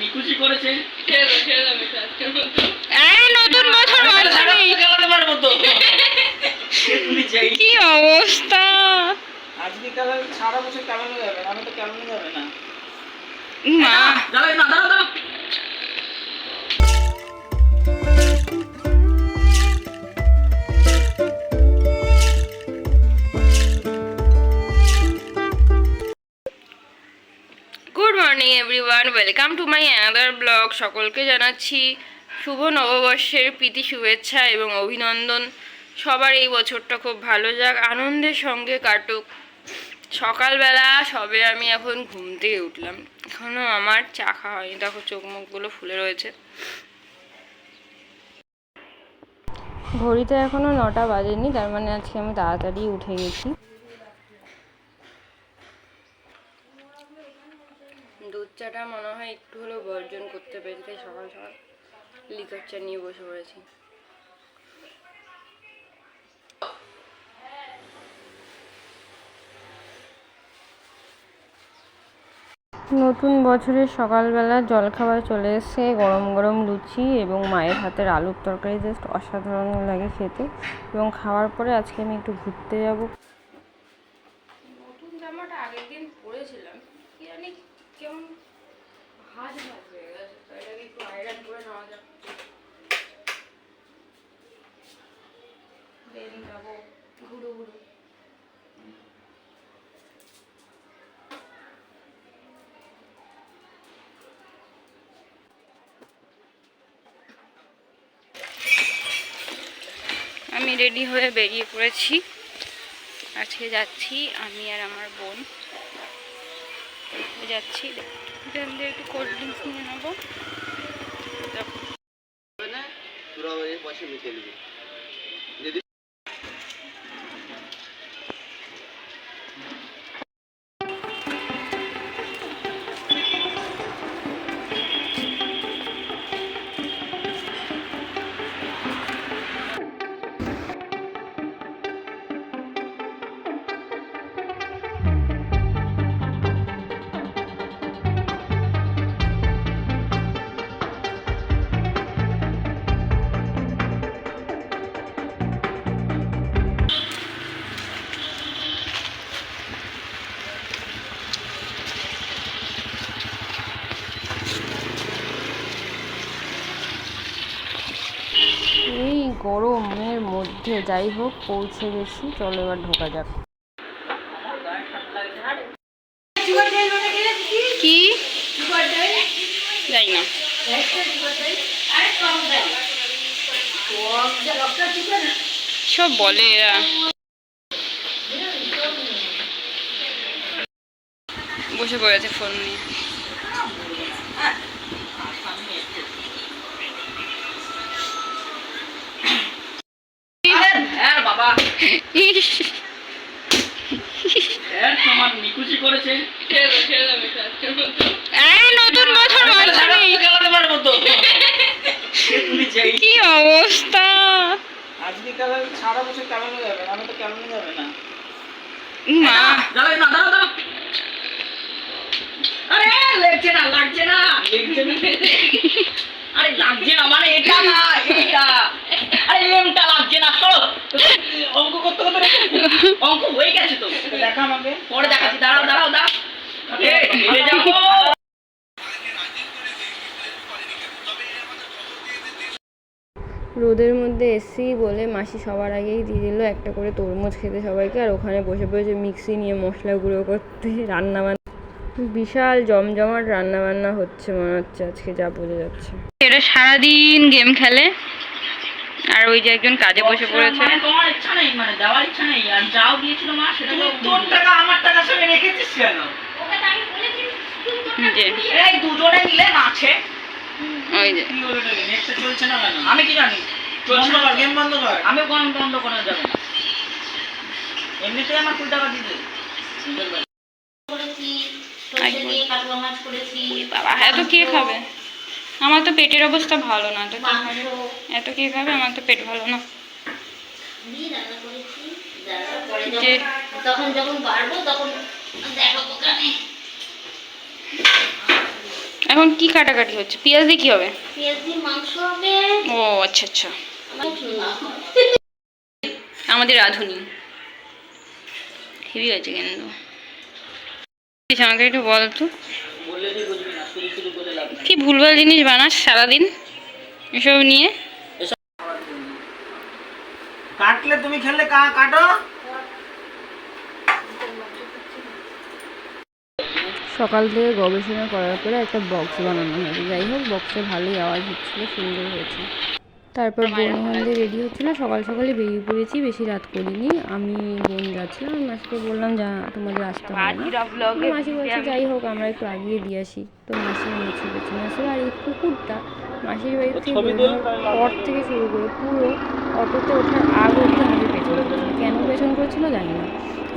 নিকুচি করেছে। এই নতুন বছর কি অবস্থা? আজকে সারা বছর কেমন যাবে? আমি তো কেমন যাবে না। মা। দাঁড়াই না দাঁড়া দাঁড়া everyone, welcome to my another blog. সকলকে জানাচ্ছি শুভ নববর্ষের প্রীতি, শুভেচ্ছা এবং অভিনন্দন। সবার এই বছরটা খুব ভালো যাক, আনন্দের সঙ্গে কাটুক। সকালবেলা সবে আমি এখন ঘুম থেকে উঠলাম। এখনও আমার চা খাওয়া হয়নি, দেখো চোখ মুখগুলো ফুলে রয়েছে। ঘড়িতে এখনও নটা বাজেনি, তার মানে আজকে আমি তাড়াতাড়ি উঠে গেছি। দুধ চাটা মনে হয় একটু হলেও বর্জন করতে পেরেছি, তাই সকাল সকাল লিকার চা নিয়ে বসে পড়েছি। নতুন বছরের সকালবেলা জলখাবার চলে এসেছে, গরম গরম লুচি এবং মায়ের হাতের আলুর তরকারি, জাস্ট অসাধারণ লাগে খেতে। এবং খাওয়ার পরে আজকে আমি একটু ঘুরতে যাব নতুন জামাটা আগের দিন পরেছিলাম কি জানি ভাজ ভাজ হয়ে গেছে এটাকে একটু আয়রন করে নেওয়া যাক। যাব ঘুরু ঘুরু। আমি রেডি হয়ে বেরিয়ে পড়েছি। আজকে যাচ্ছি আমি আর আমার বোন। যাচ্ছি। এখান দিয়ে একটু কোল্ড ড্রিঙ্কস নিয়ে নেব। গরমের মধ্যে যাই হোক, পৌঁছে গেছি। চলো এবার ঢোকা যাক। কি? না। সব বলে এরা। বসে পড়েছে ফোন নিয়ে হ্যাঁ নিকুচি করেছে। এই নতুন বছর কি অবস্থা? আজকে কাল সারা বছর কেমন যাবে? আমি তো কেমন যাবে না। মা। দাঁড়াই না দাঁড়া দাঁড়া আরে লাগছে না লাগছে না। লাগছে না। আরে লাগছে না মানে এটা না এটা। আরে এমটা লাগছে না তো অঙ্ক করতে করতে অঙ্ক হয়ে গেছে তো। দেখা আমাকে। পরে দেখাচ্ছি। দাঁড়াও দাঁড়াও দাঁড়াও। যাব রোদের মধ্যে এসছি বলে মাসি সবার আগেই দিয়ে দিল একটা করে তরমুজ খেতে সবাইকে আর ওখানে বসে বসে মিক্সি নিয়ে মশলা গুঁড়ো করতে রান্না বিশাল জমজমাট রান্না বান্না হচ্ছে মনে হচ্ছে আজকে যা বোঝা যাচ্ছে। এটা সারাদিন গেম খেলে আর ওই যে একজন কাজে বসে পড়েছে। মানে তোমার ইচ্ছা নেই মানে দেওয়ার ইচ্ছা নেই আর যাও দিয়েছিল মা সেটা তো তোর টাকা আমার টাকার সঙ্গে রেখেছিস কেন? যে। এই দুজনে মিলে নাচে। ওই যে। নেটটা চলছে না কেন? আমি কি জানি? চলছে না গেম বন্ধ কর আমি কোন বন্ধ করা যাবে। না এমনিতেই আমার কুড়ি টাকা দিতে বাবা। এত কে খাবে? আমার তো পেটের অবস্থা ভালো না তো এত কে খাবে? আমার তো পেট ভালো না। তখন যখন বাড়বো তখন দেখাবো কানে এখন কি কাটাকাটি হচ্ছে? পেঁয়াজ দিয়ে কি হবে? পেঁয়াজ দিয়ে মাংস হবে। ও আচ্ছা আচ্ছা। আমাদের রাঁধুনি। হেভি হয়েছে কিন্তু। আমাকে একটু বল তো। কি ভুলভাল জিনিস বানাস সারাদিন এসব নিয়ে? কাটলে তুমি খেললে কা- কাটো। সকাল থেকে গবেষণা করার পরে একটা বক্স বানানো হয়েছে যাই হোক বক্সে ভালোই আওয়াজ হচ্ছিল সুন্দর হয়েছে। তারপর বোন ওখানে রেডি হচ্ছিল। সকাল সকালে বেরিয়ে পড়েছি বেশি রাত করিনি। আমি বোন যাচ্ছিলাম আমি মাসিকে বললাম যা তোমাদের আসতে হবে না। তো মাসি বলছে যাই হোক আমরা একটু আগিয়ে দিয়ে আসি। তো মাসি নিচে পেছনে আসলে আর এই কুকুরটা মাসির বাড়ি থেকে বেরোনোর পর থেকে শুরু করে পুরো অটোতে ওঠার আগ অব্দি আমাদের পেছন করেছিল। কেন পেছন করেছিল জানি না।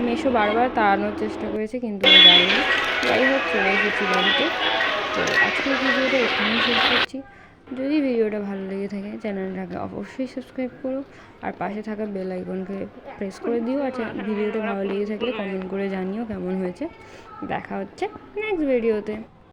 মেশো বারবার তাড়ানোর চেষ্টা করেছে কিন্তু ও যায়নি। যাই হোক চলে এসেছি বাড়িতে। তো আজকের ভিডিওটা এখানেই শেষ করছি। যদি ভিডিওটা ভালো লেগে থাকে, চ্যানেলটাকে অবশ্যই সাবস্ক্রাইব করো আর পাশে থাকা বেল আইকনকে প্রেস করে দিও আর ভিডিওটা ভালো লেগে থাকলে কমেন্ট করে জানিও কেমন হয়েছে। দেখা হচ্ছে নেক্সট ভিডিওতে